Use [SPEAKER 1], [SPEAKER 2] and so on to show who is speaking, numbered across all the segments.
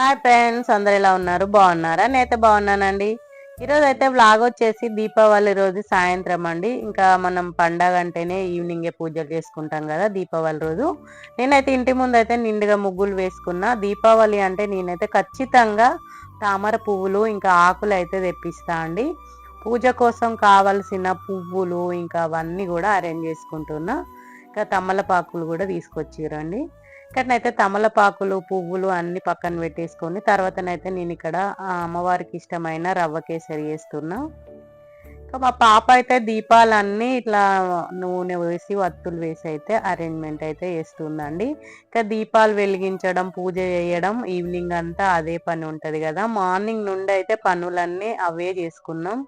[SPEAKER 1] Hi friends అందరు ఎలా ఉన్నారు? బాగున్నారా? నేనైతే బాగున్నానండి. ఈరోజు అయితే వ్లాగ్ వచ్చేసి దీపావళి రోజు సాయంత్రం అండి. ఇంకా మనం పండగ అంటేనే ఈవినింగే పూజలు చేసుకుంటాం కదా దీపావళి రోజు. నేనైతే ఇంటి ముందు అయితే నిండుగా ముగ్గులు వేసుకున్నా. దీపావళి అంటే నేనైతే ఖచ్చితంగా తామర పువ్వులు ఇంకా ఆకులు అయితే తెప్పిస్తా అండి. పూజ కోసం కావలసిన పువ్వులు ఇంకా అవన్నీ కూడా అరేంజ్ చేసుకుంటున్నా. ఇంకా తమలపాకులు కూడా తీసుకొచ్చిరండి. ఇక్కడనైతే తమలపాకులు పువ్వులు అన్ని పక్కన పెట్టేసుకొని తర్వాతనైతే నేను ఇక్కడ అమ్మవారికి ఇష్టమైన రవ్వ కేసరి వేస్తున్నా. ఇంకా మా పాప అయితే దీపాలన్నీ ఇట్లా నూనె వేసి వత్తులు వేసి అయితే అరేంజ్మెంట్ అయితే చేస్తుందండి. ఇంకా దీపాలు వెలిగించడం పూజ చేయడం ఈవినింగ్ అంతా అదే పని ఉంటుంది కదా. మార్నింగ్ నుండి అయితే పనులన్నీ అవే చేసుకున్నాం.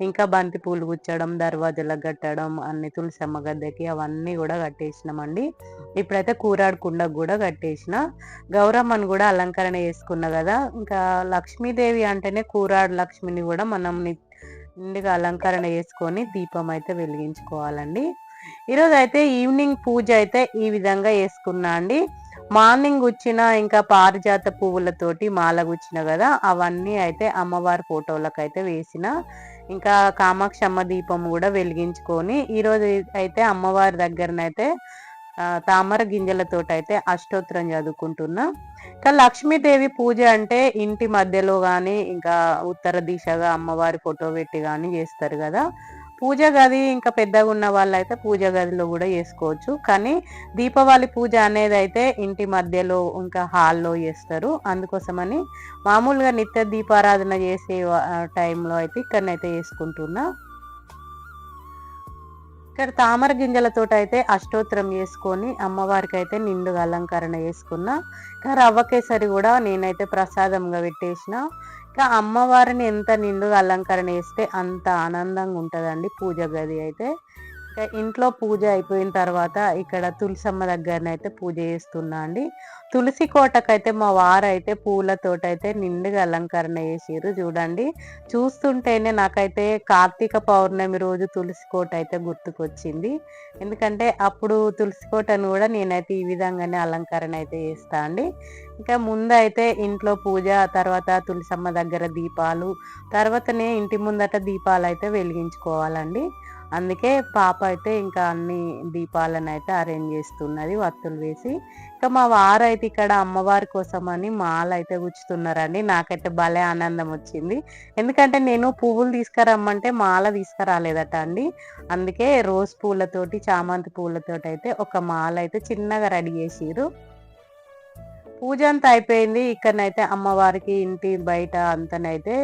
[SPEAKER 1] ఇంకా బంతి పూలు గుచ్చడం దర్వాజలకు కట్టడం అన్ని తులసమ్మ గద్దెకి అవన్నీ కూడా కట్టేసినామండి. ఇప్పుడైతే కూరాడు కుండకు కూడా కట్టేసిన. గౌరమ్మను కూడా అలంకరణ చేసుకున్నా కదా. ఇంకా లక్ష్మీదేవి అంటేనే కూరాడు లక్ష్మిని కూడా మనం నిండుగా అలంకరణ చేసుకొని దీపం అయితే వెలిగించుకోవాలండి. ఈరోజు అయితే ఈవినింగ్ పూజ అయితే ఈ విధంగా వేసుకున్నా అండి. మార్నింగ్ వచ్చిన ఇంకా పారిజాత పువ్వులతోటి మాల గుచ్చిన కదా అవన్నీ అయితే అమ్మవారి ఫోటోలకు అయితే వేసిన. ఇంకా కామాక్షమ్మ దీపం కూడా వెలిగించుకొని ఈరోజు అయితే అమ్మవారి దగ్గరనైతే తామర గింజలతో అయితే అష్టోత్తరం చదువుకుంటున్నా. కానీ లక్ష్మీదేవి పూజ అంటే ఇంటి మధ్యలో కానీ ఇంకా ఉత్తర దిశగా అమ్మవారి ఫోటో పెట్టి కానీ చేస్తారు కదా. పూజ గది ఇంకా పెద్దగా ఉన్న వాళ్ళు అయితే పూజ గదిలో కూడా చేసుకోవచ్చు. కానీ దీపావళి పూజ అనేది అయితే ఇంటి మధ్యలో ఇంకా హాల్లో చేస్తారు. అందుకోసమని మామూలుగా నిత్య దీపారాధన చేసే టైంలో అయితే ఇక్కడనైతే చేసుకుంటున్నా. ఇక్కడ తామర గింజలతో అయితే అష్టోత్తరం చేసుకొని అమ్మవారికి అయితే నిండుగా అలంకరణ చేసుకున్నా. ఇంకా రవ్వకేసరి కూడా నేనైతే ప్రసాదంగా పెట్టేసిన. ఇంకా అమ్మవారిని ఎంత నిండుగా అలంకరణ చేస్తే అంత ఆనందంగా ఉంటుందండి పూజ గది అయితే. ఇంట్లో పూజ అయిపోయిన తర్వాత ఇక్కడ తులసమ్మ దగ్గరనైతే పూజ చేస్తున్నా అండి. తులసి కోటకైతే మా వారైతే పూలతోటైతే నిండుగా అలంకరణ చేసిర్రు చూడండి. చూస్తుంటేనే నాకైతే కార్తీక పౌర్ణమి రోజు తులసి కోట అయితే గుర్తుకొచ్చింది. ఎందుకంటే అప్పుడు తులసి కోటను కూడా నేనైతే ఈ విధంగానే అలంకరణ అయితే చేస్తా అండి. ఇంకా ముందైతే ఇంట్లో పూజ తర్వాత తులసమ్మ దగ్గర దీపాలు తర్వాతనే ఇంటి ముందట దీపాలు అయితే వెలిగించుకోవాలండి. అందుకే పాప అయితే ఇంకా అన్ని దీపాలను అయితే అరేంజ్ చేస్తున్నది వత్తులు వేసి. ఇంకా మా వారు అయితే ఇక్కడ అమ్మవారి కోసం అని మాల అయితే గుచ్చుతున్నారండి. నాకైతే భలే ఆనందం వచ్చింది. ఎందుకంటే నేను పువ్వులు తీసుకురమ్మంటే మాల తీసుకురాలేదట అండి. అందుకే రోజ్ పూలతోటి చామంతి పూలతోటి అయితే ఒక మాల అయితే చిన్నగా రెడీ చేసిరు పూజ అంతా అయిపోయింది. ఇక్కడనైతే అమ్మవారికి ఇంటి బయట అంతనైతే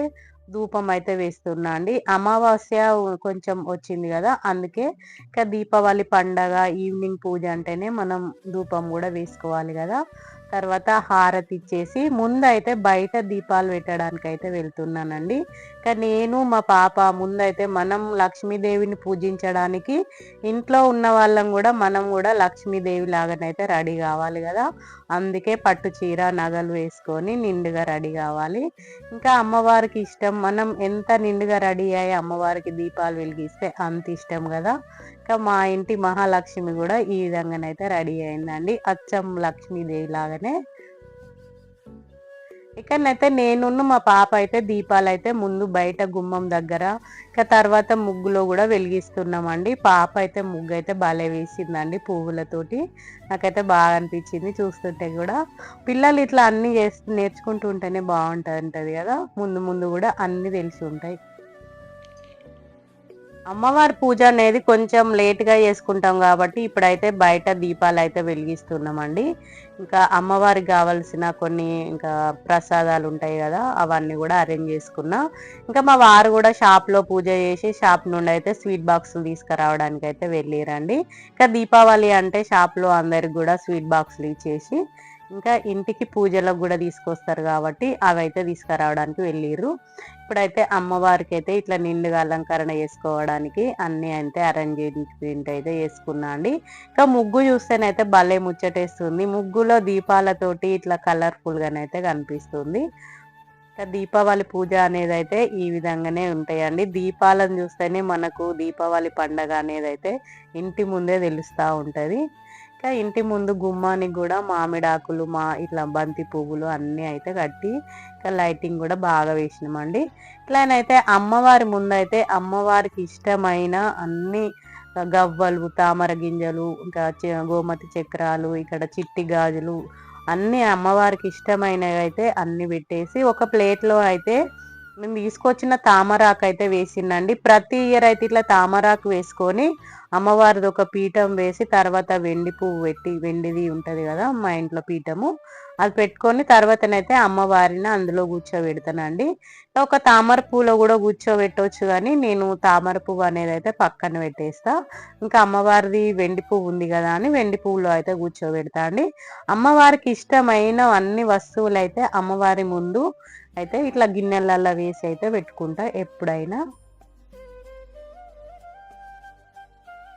[SPEAKER 1] ధూపం అయితే వేస్తున్నా అండి. అమావాస్య కొంచెం వచ్చింది కదా అందుకే ఇంకా దీపావళి పండగ ఈవినింగ్ పూజ అంటేనే మనం ధూపం కూడా వేసుకోవాలి కదా. తర్వాత హారతి ఇచ్చేసి ముందైతే బయట దీపాలు పెట్టడానికి అయితే వెళ్తున్నానండి. ఇంకా నేను మా పాప ముందైతే మనం లక్ష్మీదేవిని పూజించడానికి ఇంట్లో ఉన్న వాళ్ళం కూడా మనం కూడా లక్ష్మీదేవి లాగానైతే రెడీ కావాలి కదా. అందుకే పట్టు చీర నగలు వేసుకొని నిండుగా రెడీ కావాలి. ఇంకా అమ్మవారికి ఇష్టం మనం ఎంత నిండుగా రెడీ అయ్యి అమ్మవారికి దీపాలు వెలిగిస్తే అంత ఇష్టం కదా. ఇంకా మా ఇంటి మహాలక్ష్మి కూడా ఈ విధంగానైతే రెడీ అయిందండి. అచ్చం లక్ష్మీదేవి లాగానే ఇక్కడనైతే నేను మా పాప అయితే దీపాలు అయితే ముందు బయట గుమ్మం దగ్గర ఇంకా తర్వాత ముగ్గులో కూడా వెలిగిస్తున్నామండి. పాప అయితే ముగ్గు అయితే బాగా వేసిందండి పువ్వులతోటి. నాకైతే బాగా అనిపించింది చూస్తుంటే కూడా. పిల్లలు ఇట్లా అన్ని చేస్తూ నేర్చుకుంటూ ఉంటేనే బాగుంటుంది కదా. ముందు ముందు కూడా అన్ని తెలిసి ఉంటాయి. అమ్మవారి పూజ అనేది కొంచెం లేట్గా చేసుకుంటాం కాబట్టి ఇప్పుడైతే బయట దీపాలు అయితే వెలిగిస్తున్నామండి. ఇంకా అమ్మవారికి కావాల్సిన కొన్ని ఇంకా ప్రసాదాలు ఉంటాయి కదా అవన్నీ కూడా అరేంజ్ చేసుకున్నా. ఇంకా మా వారు కూడా షాప్లో పూజ చేసి షాప్ నుండి అయితే స్వీట్ బాక్సులు తీసుకురావడానికి అయితే వెళ్ళిరండి. ఇంకా దీపావళి అంటే షాప్లో అందరికి కూడా స్వీట్ బాక్సులు ఇచ్చేసి ఇంకా ఇంటికి పూజలకు కూడా తీసుకొస్తారు కాబట్టి అవి అయితే తీసుకురావడానికి వెళ్ళిర్రు. ఇప్పుడైతే అమ్మవారికి అయితే ఇట్లా నిండుగా అలంకరణ చేసుకోవడానికి అన్ని అయితే అరేంజ్మెంట్ అయితే చేసుకున్నా అండి. ఇంకా ముగ్గు చూస్తేనైతే భలే ముచ్చటేస్తుంది. ముగ్గులో దీపాలతోటి ఇట్లా కలర్ఫుల్గానైతే కనిపిస్తుంది. ఇంకా దీపావళి పూజ అనేది అయితే ఈ విధంగానే ఉంటాయండి. దీపాలను చూస్తేనే మనకు దీపావళి పండగ అనేది అయితే ఇంటి ముందే తెలుస్తూ ఉంటుంది. ఇంకా ఇంటి ముందు గుమ్మానికి కూడా మామిడాకులు మా ఇట్లా బంతి పువ్వులు అన్నీ అయితే కట్టి ఇంకా లైటింగ్ కూడా బాగా వేసినామండి. ఇట్లానైతే అమ్మవారి ముందు అయితే అమ్మవారికి ఇష్టమైన అన్ని గవ్వలు తామర గింజలు ఇంకా గోమతి చక్రాలు ఇక్కడ చిట్టి గాజులు అన్ని అమ్మవారికి ఇష్టమైనవి అయితే అన్ని పెట్టేసి ఒక ప్లేట్లో అయితే మేము తీసుకొచ్చిన తామరాకు అయితే వేసిందండి ప్రతి ఇయర్ అయితే ఇట్లా తామరాకు వేసుకొని అమ్మవారిది ఒక పీఠం వేసి తర్వాత వెండి పువ్వు పెట్టి వెండిది ఉంటుంది కదా మా ఇంట్లో పీఠము. అది పెట్టుకొని తర్వాతనైతే అమ్మవారిని అందులో కూర్చోబెడతానండి. ఒక తామర పూలో కూడా కూర్చోబెట్టవచ్చు కానీ నేను తామర పువ్వు అనేది అయితే పక్కన పెట్టేస్తా. ఇంకా అమ్మవారిది వెండి పువ్వు ఉంది కదా అని వెండి పువ్వులో అయితే కూర్చోబెడతా అండి అమ్మవారికి ఇష్టమైన అన్ని వస్తువులు అయితే అమ్మవారి ముందు అయితే ఇట్లా గిన్నెలల్లో వేసి అయితే పెట్టుకుంటా ఎప్పుడైనా.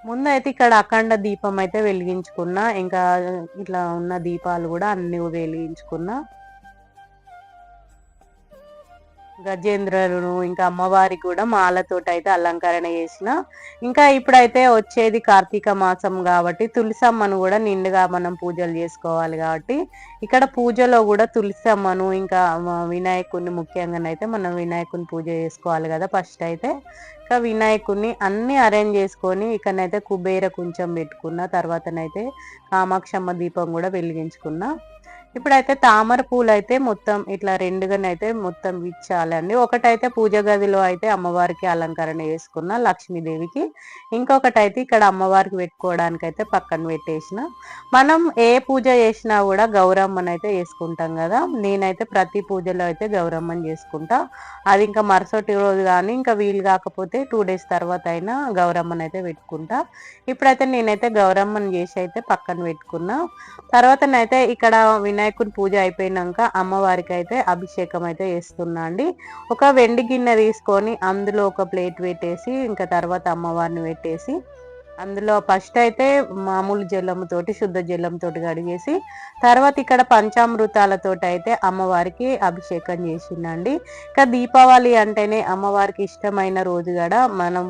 [SPEAKER 1] ముందైతే ఇక్కడ అఖండ దీపం అయితే వెలిగించుకున్నా ఇంకా ఇట్లా ఉన్న దీపాలు కూడా అన్ని వెలిగించుకున్నా. గజేంద్రులను ఇంకా అమ్మవారికి కూడా మాలతోటి అయితే అలంకరణ చేసిన. ఇంకా ఇప్పుడైతే వచ్చేది కార్తీక మాసం కాబట్టి తులసమ్మను కూడా నిండుగా మనం పూజలు చేసుకోవాలి కాబట్టి ఇక్కడ పూజలో కూడా తులసమ్మను ఇంకా వినాయకుడిని ముఖ్యంగానైతే మనం వినాయకుని పూజ చేసుకోవాలి కదా ఫస్ట్ అయితే. ఇంకా వినాయకుడిని అన్ని అరేంజ్ చేసుకొని ఇక్కడనైతే కుబేర కొంచెం పెట్టుకున్న తర్వాతనైతే కామాక్షమ్మ దీపం కూడా వెలిగించుకున్నా. ఇప్పుడైతే తామర పూలు అయితే మొత్తం ఇట్లా రెండుగానైతే మొత్తం ఇచ్చాలండి ఒకటైతే పూజ గదిలో అయితే అమ్మవారికి అలంకరణ చేసుకున్న లక్ష్మీదేవికి. ఇంకొకటైతే ఇక్కడ అమ్మవారికి పెట్టుకోవడానికి అయితే పక్కన పెట్టేసిన. మనం ఏ పూజ చేసినా కూడా గౌరమ్మని అయితే చేసుకుంటాం కదా. నేనైతే ప్రతి పూజలో అయితే గౌరమ్మని చేసుకుంటా. అది ఇంకా మరుసటి రోజు కానీ ఇంకా వీలు కాకపోతే టూ డేస్ తర్వాత అయినా గౌరమ్మని అయితే పెట్టుకుంటా. ఇప్పుడైతే నేనైతే గౌరమ్మని చేసి అయితే పక్కన పెట్టుకున్నా. తర్వాతనైతే ఇక్కడ వినాయక వినాయకుని పూజ అయిపోయినాక అమ్మవారికి అయితే అభిషేకం అయితే వేస్తున్నా అండి ఒక వెండి గిన్నె తీసుకొని అందులో ఒక ప్లేట్ పెట్టేసి ఇంకా తర్వాత అమ్మవారిని పెట్టేసి అందులో ఫస్ట్ అయితే మామూలు జలంతోటి శుద్ధ జలంతో కడిగేసి తర్వాత ఇక్కడ పంచామృతాలతో అయితే అమ్మవారికి అభిషేకం చేసిందండి. ఇంకా దీపావళి అంటేనే అమ్మవారికి ఇష్టమైన రోజు కూడా మనం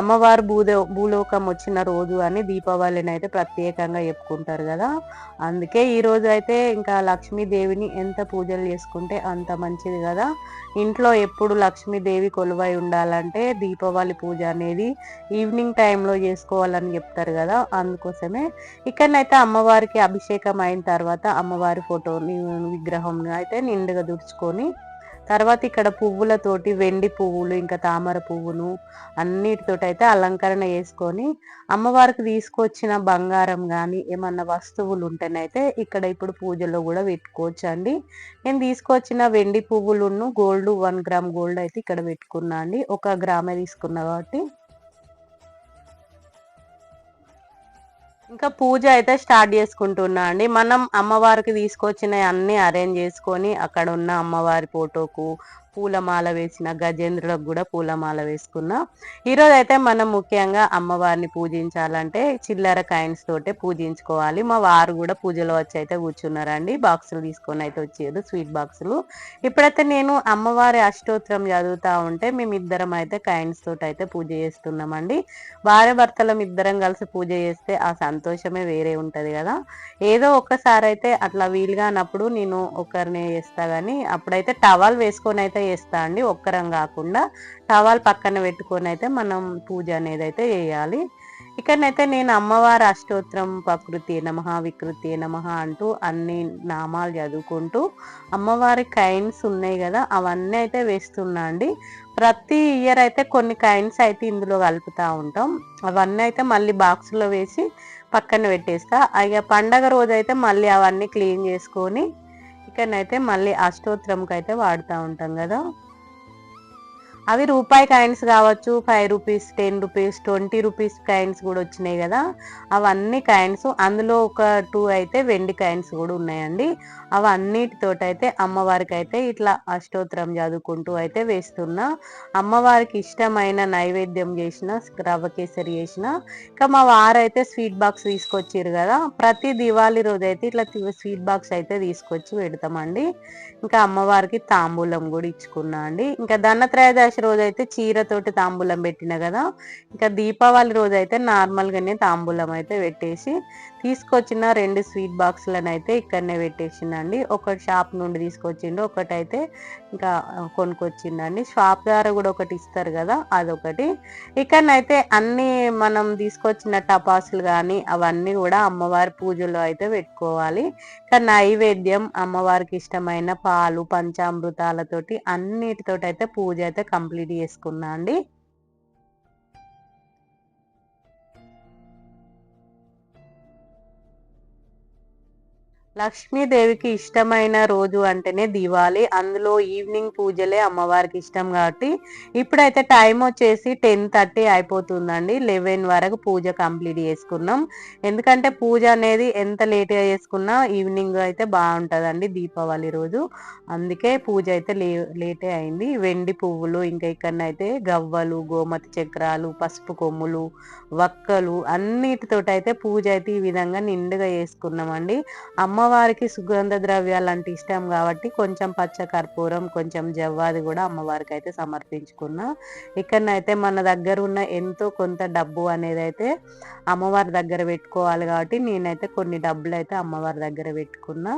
[SPEAKER 1] అమ్మవారు భూదో భూలోకం వచ్చిన రోజు అని దీపావళిని అయితే ప్రత్యేకంగా చెప్పుకుంటారు కదా. అందుకే ఈ రోజు అయితే ఇంకా లక్ష్మీదేవిని ఎంత పూజలు చేసుకుంటే అంత మంచిది కదా. ఇంట్లో ఎప్పుడు లక్ష్మీదేవి కొలువై ఉండాలంటే దీపావళి పూజ అనేది ఈవినింగ్ టైంలో చేసుకోవాలని చెప్తారు కదా అందుకోసమే. ఇక్కడనైతే అమ్మవారికి అభిషేకం అయిన తర్వాత అమ్మవారి ఫోటోని విగ్రహం అయితే నిండుగా దుడుచుకొని తర్వాత ఇక్కడ పువ్వులతోటి వెండి పువ్వులు ఇంకా తామర పువ్వును అన్నిటితోటి అయితే అలంకరణ చేసుకొని అమ్మవారికి తీసుకొచ్చిన బంగారం కానీ ఏమన్నా వస్తువులు ఉంటేనైతే ఇక్కడ ఇప్పుడు పూజలో కూడా పెట్టుకోవచ్చు అండి నేను తీసుకొచ్చిన వెండి పువ్వులును గోల్డ్ వన్ గ్రామ్ గోల్డ్ అయితే ఇక్కడ పెట్టుకున్నా అండి. ఒక గ్రామే తీసుకున్నా కాబట్టి ఇంకా పూజ అయితే స్టార్ట్ చేసుకుంటున్నా అండి. మనం అమ్మవారికి తీసుకొచ్చిన అన్ని అరేంజ్ చేసుకొని అక్కడ ఉన్న అమ్మవారి ఫోటోకు పూలమాల వేసిన గజేంద్రులకు కూడా పూలమాల వేసుకున్న. ఈరోజు అయితే మనం ముఖ్యంగా అమ్మవారిని పూజించాలంటే చిల్లర కాయిన్స్ తోటే పూజించుకోవాలి. మా వారు కూడా పూజలో వచ్చి అయితే కూర్చున్నారండి. బాక్సులు తీసుకొని అయితే వచ్చేది స్వీట్ బాక్సులు. ఇప్పుడైతే నేను అమ్మవారి అష్టోత్తరం చదువుతా ఉంటే మేము ఇద్దరం అయితే కాయిన్స్ తోటి అయితే పూజ చేస్తున్నామండి. భార్య భర్తలం ఇద్దరం కలిసి పూజ చేస్తే ఆ సంతోషమే వేరే ఉంటుంది కదా. ఏదో ఒక్కసారి అయితే అట్లా వీలుగా అన్నప్పుడు నేను ఒకరినే చేస్తా కానీ అప్పుడైతే టవల్ వేసుకొని అయితే చేస్తా అండి. ఒక్కరం కాకుండా టవాల్ పక్కన పెట్టుకొని అయితే మనం పూజ అనేది అయితే చేయాలి. ఇక్కడనైతే నేను అమ్మవారి అష్టోత్తరం ప్రకృతి నమ వికృతి నమ అంటూ అన్ని నామాలు చదువుకుంటూ అమ్మవారి కైన్స్ ఉన్నాయి కదా అవన్నీ అయితే వేస్తున్నా అండి. ప్రతి ఇయర్ అయితే కొన్ని కైన్స్ అయితే ఇందులో కలుపుతూ ఉంటాం. అవన్నీ అయితే మళ్ళీ బాక్స్లో వేసి పక్కన పెట్టేస్తా. ఇక పండగ రోజు అయితే మళ్ళీ అవన్నీ క్లీన్ చేసుకొని అయితే మళ్ళీ అష్టోత్తరంకి అయితే వాడుతూ ఉంటాం కదా. అవి రూపాయి కాయిన్స్ కావచ్చు five rupees ten rupees twenty rupees coins కూడా వచ్చినాయి కదా. అవన్నీ కాయిన్స్ అందులో ఒక టూ అయితే వెండి కాయిన్స్ కూడా ఉన్నాయండి. అవన్నిటితోటి అయితే అమ్మవారికి అయితే ఇట్లా అష్టోత్తరం చదువుకుంటూ అయితే వేస్తున్నా. అమ్మవారికి ఇష్టమైన నైవేద్యం చేసిన రవ్వ కేసరి చేసిన. ఇంకా మా వారైతే స్వీట్ బాక్స్ తీసుకొచ్చారు కదా. ప్రతి దివాళీ రోజు అయితే ఇట్లా స్వీట్ బాక్స్ అయితే తీసుకొచ్చి పెడతామండి. ఇంకా అమ్మవారికి తాంబూలం కూడా ఇచ్చుకున్నా అండి. ఇంకా ధనత్రయోదశి ఏకాదశి రోజు అయితే చీరతోటి తాంబూలం పెట్టిన కదా ఇంకా దీపావళి రోజు అయితే నార్మల్గానే తాంబూలం అయితే పెట్టేసి తీసుకొచ్చిన రెండు స్వీట్ బాక్సులను అయితే ఇక్కడనే పెట్టేసిందండి. ఒకటి షాప్ నుండి తీసుకొచ్చిండు ఒకటైతే ఇంకా కొనుక్కొచ్చిండండి షాప్ ద్వారా కూడా ఒకటి ఇస్తారు కదా అదొకటి. ఇక్కడనైతే అన్నీ మనం తీసుకొచ్చిన టపాసులు కానీ అవన్నీ కూడా అమ్మవారి పూజలో అయితే పెట్టుకోవాలి. ఇక్కడ నైవేద్యం అమ్మవారికి ఇష్టమైన పాలు పంచామృతాలతోటి అన్నిటితోటి అయితే పూజ అయితే కంప్లీట్ చేసుకున్నా అండి. లక్ష్మీదేవికి ఇష్టమైన రోజు అంటేనే దివాళి. అందులో ఈవినింగ్ పూజలే అమ్మవారికి ఇష్టం కాబట్టి ఇప్పుడైతే టైం వచ్చేసి టెన్ థర్టీ అయిపోతుందండి. లెవెన్ వరకు పూజ కంప్లీట్ చేసుకున్నాం. ఎందుకంటే పూజ అనేది ఎంత లేట్గా చేసుకున్నా ఈవినింగ్ అయితే బాగుంటుందండి దీపావళి రోజు. అందుకే పూజ అయితే లే లేటే అయింది. వెండి పువ్వులు ఇంకా ఇక్కడనైతే గవ్వలు గోమతి చక్రాలు పసుపు కొమ్ములు వక్కలు అన్నిటితోటైతే పూజ అయితే ఈ విధంగా నిండుగా చేసుకున్నామండి. అమ్మ అమ్మవారికి సుగంధ ద్రవ్యాలు అంటే ఇష్టం కాబట్టి కొంచెం పచ్చ కర్పూరం కొంచెం జవ్వాది కూడా అమ్మవారికి అయితే సమర్పించుకున్నా. ఇక్కడనైతే మన దగ్గర ఉన్న ఎంతో కొంత డబ్బు అనేది అయితే అమ్మవారి దగ్గర పెట్టుకోవాలి కాబట్టి నేనైతే కొన్ని డబ్బులు అయితే అమ్మవారి దగ్గర పెట్టుకున్నా.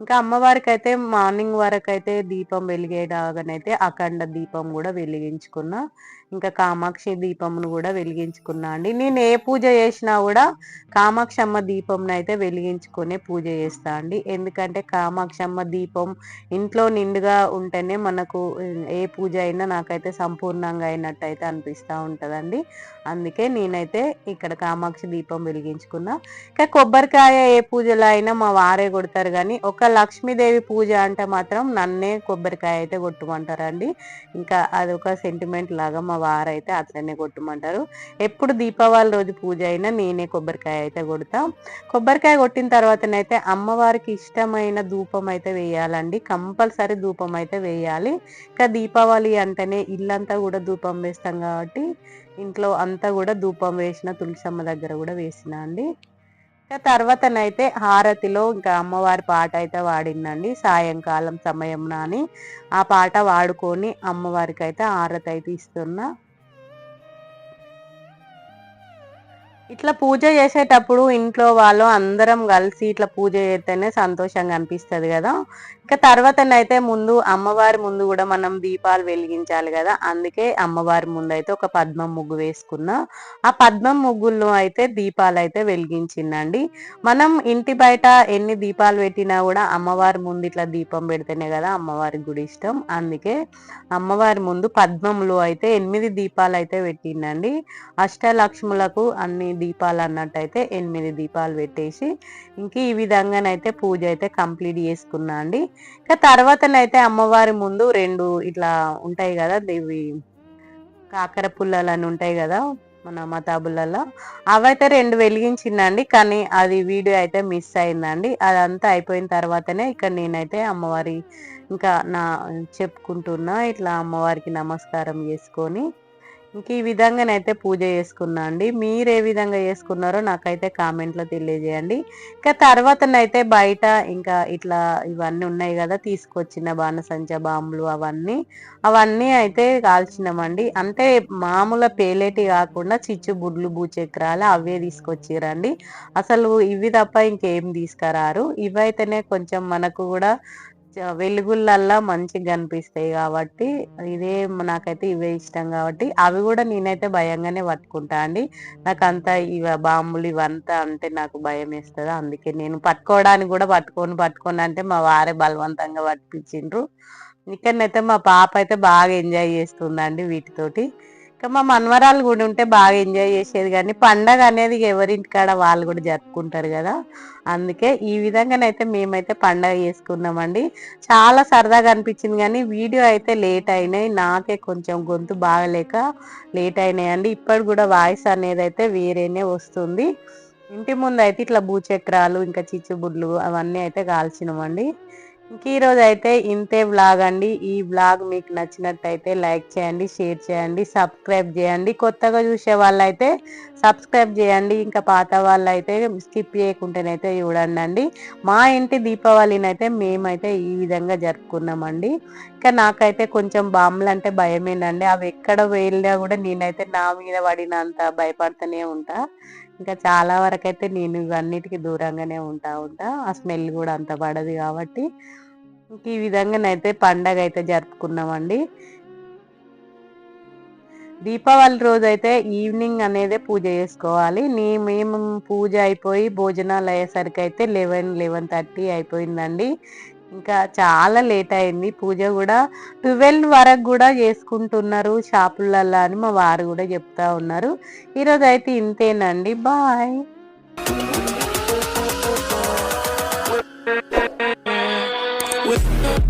[SPEAKER 1] ఇంకా అమ్మవారికి అయితే మార్నింగ్ వరకు అయితే దీపం వెలిగేలాగానైతే అఖండ దీపం కూడా వెలిగించుకున్నా. ఇంకా కామాక్షి దీపంను కూడా వెలిగించుకున్నా అండి. నేను ఏ పూజ చేసినా కూడా కామాక్షమ్మ దీపంను అయితే వెలిగించుకునే పూజ చేస్తా అండి. ఎందుకంటే కామాక్షమ్మ దీపం ఇంట్లో నిండుగా ఉంటేనే మనకు ఏ పూజ అయినా నాకైతే సంపూర్ణంగా అయినట్టు అయితే అనిపిస్తూ ఉంటుందండి. అందుకే నేనైతే ఇక్కడ కామాక్షి దీపం వెలిగించుకున్నా. ఇంకా కొబ్బరికాయ ఏ పూజలో అయినా మా వారే కొడతారు కానీ ఒక లక్ష్మీదేవి పూజ అంటే మాత్రం నన్నే కొబ్బరికాయ అయితే కొట్టుకుంటారండి. ఇంకా అది ఒక సెంటిమెంట్ లాగా మా వారైతే అట్లనే కొట్టమంటారు. ఎప్పుడు దీపావళి రోజు పూజ అయినా నేనే కొబ్బరికాయ అయితే కొడతా. కొబ్బరికాయ కొట్టిన తర్వాతనైతే అమ్మవారికి ఇష్టమైన ధూపం అయితే వేయాలండి. కంపల్సరీ ధూపం అయితే వేయాలి. ఇంకా దీపావళి అంటేనే ఇల్లంతా కూడా ధూపం వేస్తాం కాబట్టి ఇంట్లో అంతా కూడా ధూపం వేసిన తులసమ్మ దగ్గర కూడా వేసిన అండి. తర్వాతనైతే హారతిలో ఇంకా అమ్మవారి పాట అయితే వాడిందండి. సాయంకాలం సమయం అని ఆ పాట వాడుకొని అమ్మవారికి అయితే హారతి అయితే ఇస్తున్నా. ఇట్లా పూజ చేసేటప్పుడు ఇంట్లో వాళ్ళు అందరం కలిసి ఇట్లా పూజ చేస్తేనే సంతోషంగా అనిపిస్తుంది కదా. ఇంకా తర్వాతనైతే ముందు అమ్మవారి ముందు కూడా మనం దీపాలు వెలిగించాలి కదా. అందుకే అమ్మవారి ముందు అయితే ఒక పద్మం ముగ్గు వేసుకున్నా. ఆ పద్మం ముగ్గుల్లో అయితే దీపాలు అయితే వెలిగించిందండి. మనం ఇంటి బయట ఎన్ని దీపాలు పెట్టినా కూడా అమ్మవారి ముందు ఇట్లా దీపం పెడితేనే కదా అమ్మవారి గుడి ఇష్టం. అందుకే అమ్మవారి ముందు పద్మంలో అయితే ఎనిమిది దీపాలు అయితే పెట్టిందండి. అష్టలక్ష్ములకు అన్ని దీపాలు అన్నట్టయితే ఎనిమిది దీపాలు పెట్టేసి ఇంక ఈ విధంగానైతే పూజ అయితే కంప్లీట్ చేసుకున్నా అండి. ఇంకా తర్వాతనైతే అమ్మవారి ముందు రెండు ఇట్లా ఉంటాయి కదా దేవి కాకర పుల్లలు అని ఉంటాయి కదా మన మతాబులలో అవైతే రెండు వెలిగించిందండి కానీ అది వీడియో అయితే మిస్ అయిందండి. అదంతా అయిపోయిన తర్వాతనే ఇక్కడ నేనైతే అమ్మవారి ఇంకా నా చెప్పుకుంటున్నా ఇట్లా అమ్మవారికి నమస్కారం చేసుకొని ఇంక ఈ విధంగానైతే పూజ చేసుకున్నా అండి. మీరు ఏ విధంగా చేసుకున్నారో నాకైతే కామెంట్లో తెలియజేయండి. ఇంకా తర్వాతనైతే బయట ఇంకా ఇట్లా ఇవన్నీ ఉన్నాయి కదా తీసుకొచ్చిన బాణసంచ బాంబులు అవన్నీ అవన్నీ అయితే కాల్చినామండి. అంటే మామూలు పేలేటి కాకుండా చిచ్చు బుడ్లు భూచక్రాలు అవే తీసుకొచ్చిరండి. అసలు ఇవి తప్ప ఇంకేం తీసుకురారు. ఇవైతేనే కొంచెం మనకు కూడా వెలుగులల్లా మంచిగా కనిపిస్తాయి కాబట్టి ఇదే నాకైతే ఇవే ఇష్టం కాబట్టి అవి కూడా నేనైతే భయంగానే పట్టుకుంటా అండి. నాకు అంతా ఇవ బాంబులు ఇవంతా అంటే నాకు భయం వేస్తుంది. అందుకే నేను పట్టుకోవడానికి కూడా పట్టుకొని పట్టుకొని అంటే మా వారే బలవంతంగా పట్టించిండ్రు. ఇక్కడనైతే మా పాప అయితే బాగా ఎంజాయ్ చేస్తుందండి వీటితోటి. ఇంకా మా మనవరాలు కూడా ఉంటే బాగా ఎంజాయ్ చేసేది. కానీ పండగ అనేది ఎవరింటికాడ వాళ్ళు కూడా జరుపుకుంటారు కదా. అందుకే ఈ విధంగానైతే మేమైతే పండగ చేసుకున్నామండి. చాలా సరదాగా అనిపించింది కానీ వీడియో అయితే లేట్ అయినాయి. నాకే కొంచెం గొంతు బాగలేక లేట్ అయినాయండి ఇప్పటికి కూడా వాయిస్ అనేది అయితే వేరేనే వస్తుంది. ఇంటి ముందు అయితే ఇట్లా భూచక్రాలు ఇంకా చిచ్చుబుడ్లు అవన్నీ అయితే కాల్చినామండి. ఇంక ఈరోజు అయితే ఇంతే వ్లాగ్ అండి. ఈ వ్లాగ్ మీకు నచ్చినట్టయితే లైక్ చేయండి షేర్ చేయండి సబ్స్క్రైబ్ చేయండి. కొత్తగా చూసే వాళ్ళైతే సబ్స్క్రైబ్ చేయండి. ఇంకా పాత వాళ్ళైతే స్కిప్ చేయకుండానైతే చూడండి అండి మా ఇంటి దీపావళిని అయితే మేమైతే ఈ విధంగా జరుపుకున్నామండి. ఇంకా నాకైతే కొంచెం బాంబులు అంటే భయమేనండి. అవి ఎక్కడ వెళ్ళినా కూడా నేనైతే నా మీద పడినంత భయపడుతూనే ఉంటా. ఇంకా చాలా వరకు అయితే నేను ఇవన్నిటికీ దూరంగానే ఉంటా ఉంటా. ఆ స్మెల్ కూడా అంత పడదు కాబట్టి ఇంక ఈ విధంగానైతే పండగ అయితే జరుపుకున్నామండి. దీపావళి రోజు అయితే ఈవినింగ్ అనేది పూజ చేసుకోవాలి. నీ మేము పూజ అయిపోయి భోజనాలు అయ్యేసరికి అయితే లెవెన్ లెవెన్ థర్టీ అయిపోయిందండి. ఇంకా చాలా లేట్ అయింది. పూజ కూడా ట్వెల్వ్ వరకు కూడా చేసుకుంటున్నారు షాపులలో అని మా వారు కూడా చెప్తా ఉన్నారు. ఈరోజు అయితే ఇంతేనండి. Bye
[SPEAKER 2] with